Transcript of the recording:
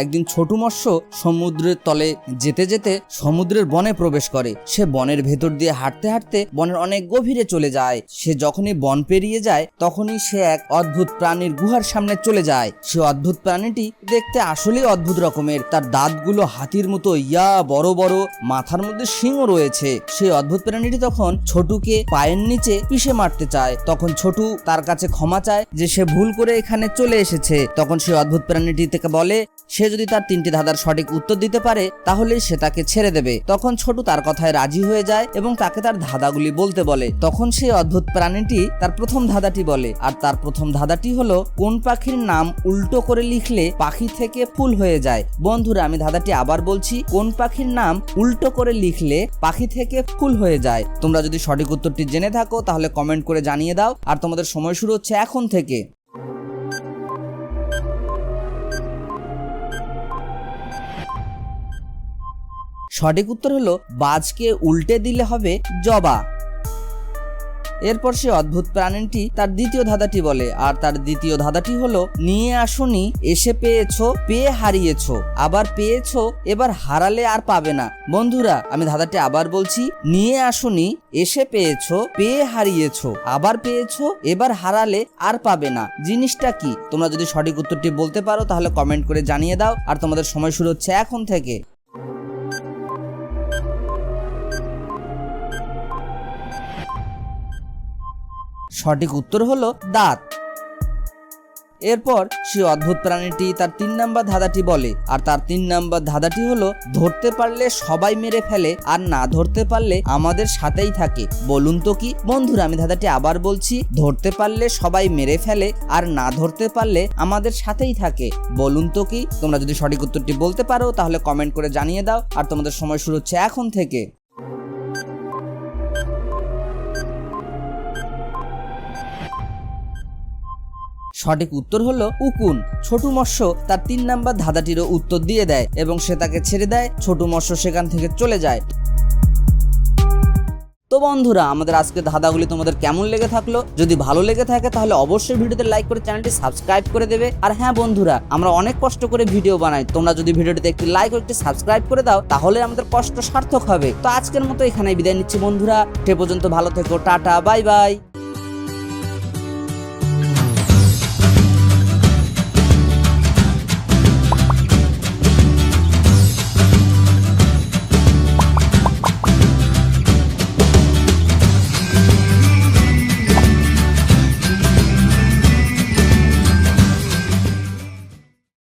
একদিন ছোট মৎস্য সমুদ্রের তলে যেতে যেতে সমুদ্রের বনে প্রবেশ করে। সে বনের ভেতর দিয়ে হাঁটতে হাঁটতে বনের অনেক গভীরে চলে যায়। সে যখনই বন পেরিয়ে যায়, তখনই সে এক অদ্ভুত প্রাণীর গুহার সামনে চলে যায়। সে অদ্ভুত প্রাণীটি দেখতে আসলেই অদ্ভুত রকমের। তার দাঁতগুলো হাতির মতো, ইয়া, বড় বড়, মাথার মধ্যে সিংহ রয়েছে। সেই অদ্ভুত প্রাণীটি তখন ছোটুকে পায়ের নিচে পিষে মারতে চায়। তখন ছোটু তার কাছে ক্ষমা চায় যে সে ভুল করে এখানে চলে এসেছে। তখন সেই অদ্ভুত প্রাণীটি থেকে বলে সে যদি তার তিনটি ধাঁধার সঠিক উত্তর দিতে পারে, তাহলে সে তাকে ছেড়ে দেবে। তখন ছোটু তার কথায় রাজি হয়ে যায় এবং তাকে তার ধাঁধাগুলি বলতে বলে। তখন সেই অদ্ভুত প্রাণীটি তার প্রথম ধাঁধাটি বলে। আর তার প্রথম ধাঁধাটি হলো, কোন পাখির নাম উল্টো করে লিখলে পাখি থেকে ফুল হয়ে যায়? বন্ধুরা, আমি ধাঁধাটি আবার বলছি, কোন পাখির নাম উল্টো করে লিখলে পাখি থেকে ফুল হয়ে যায়? তোমরা যদি সঠিক উত্তরটি জেনে থাকো, তাহলে কমেন্ট করে জানিয়ে দাও। আর তোমাদের সময় শুরু হচ্ছে এখন থেকে। সঠিক উত্তর হলো, বাজকে উল্টে দিলে হবে জবা। এরপর সে অদ্ভুত প্রাণীটি তার দ্বিতীয় ধাঁধাটি বলে, আর তার দ্বিতীয় ধাঁধাটি হলো, নিয়ে আসুনি, এসে পেয়েছ, পেয়ে হারিয়েছো, আবার পেয়েছ, এবার হারালে আর পাবে না। বন্ধুরা, আমি ধাঁধাটি আবার বলছি, নিয়ে আসুনি, এসে পেয়েছ, পেয়ে হারিয়েছো, আবার পেয়েছ, এবার হারালে আর পাবে না। জিনিসটা কি? তোমরা যদি সঠিক উত্তরটি বলতে পারো, তাহলে কমেন্ট করে জানিয়ে দাও, আর তোমাদের সময় শুরু হচ্ছে এখন থেকে। সঠিক উত্তর হলো দাঁত। এরপর সে অদ্ভুত প্রাণীটি তার তিন নাম্বার ধাঁধাটি বলে, আর তার তিন নাম্বার ধাঁধাটি হলো, ধরতে পারলে সবাই মেরে ফেলে, আর না ধরতে পারলে আমাদের সাথেই থাকে। বলুন তো কি? বন্ধুরা, আমি ধাঁধাটি আবার বলছি, ধরতে পারলে সবাই মেরে ফেলে, আর না ধরতে পারলে আমাদের সাথেই থাকে। বলুন তো কি? তোমরা যদি সঠিক উত্তরটি বলতে পারো, তাহলে কমেন্ট করে জানিয়ে দাও, আর তোমাদের সময় শুরু হচ্ছে এখন থেকে। সঠিক উত্তর হলো উকুন। ছোট মৎস্য তার তিন নাম্বার ধাঁধাটিরও উত্তর দিয়ে দেয় এবং সে তাকে ছেড়ে দেয়, ছোট মৎস্য সেখান থেকে চলে যায়। তো বন্ধুরা, আমাদের আজকে ধাঁধাগুলি তোমাদের কেমন লেগে থাকল? যদি ভালো লেগে থাকে তাহলে অবশ্যই ভিডিওতে লাইক করে চ্যানেলটি সাবস্ক্রাইব করে দেবে। আর হ্যাঁ বন্ধুরা, আমরা অনেক কষ্ট করে ভিডিও বানাই। তোমরা যদি ভিডিওটিতে একটি লাইক ও একটি সাবস্ক্রাইব করে দাও, তাহলে আমাদের কষ্ট সার্থক হবে। তো আজকের মতো এখানে বিদায় নিচ্ছি বন্ধুরা। সে পর্যন্ত ভালো থেকো, টাটা বাই বাই